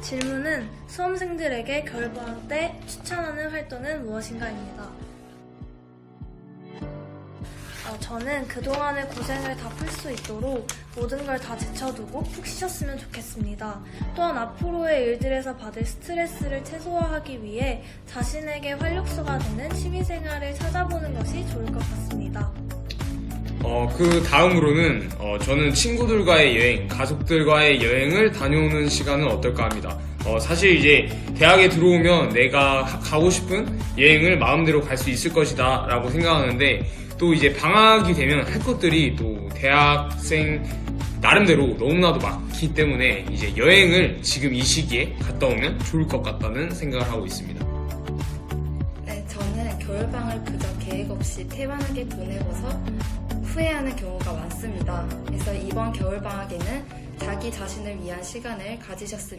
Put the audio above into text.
질문은 수험생들에게 겨울방학 때 추천하는 활동은 무엇인가입니다. 어, 저는 그동안의 고생을 다 풀 수 있도록 모든 걸 다 제쳐두고 푹 쉬셨으면 좋겠습니다. 또한 앞으로의 일들에서 받을 스트레스를 최소화하기 위해 자신에게 활력소가 되는 취미생활을 찾아보는 것이 좋을 것 같습니다. 어, 그 다음으로는 어, 저는 친구들과의 여행, 가족들과의 여행을 다녀오는 시간은 어떨까 합니다. 어, 사실 이제 대학에 들어오면 내가 하- 가고 싶은 여행을 마음대로 갈 수 있을 것이다 라고 생각하는데 또 이제 방학이 되면 할 것들이 또 대학생 나름대로 너무나도 많기 때문에 이제 여행을 지금 이 시기에 갔다 오면 좋을 것 같다는 생각을 하고 있습니다. 겨울방을 그저 계획 없이 태반하게 보내고서 후회하는 경우가 많습니다. 그래서 이번 겨울방학에는 자기 자신을 위한 시간을 가지셨으면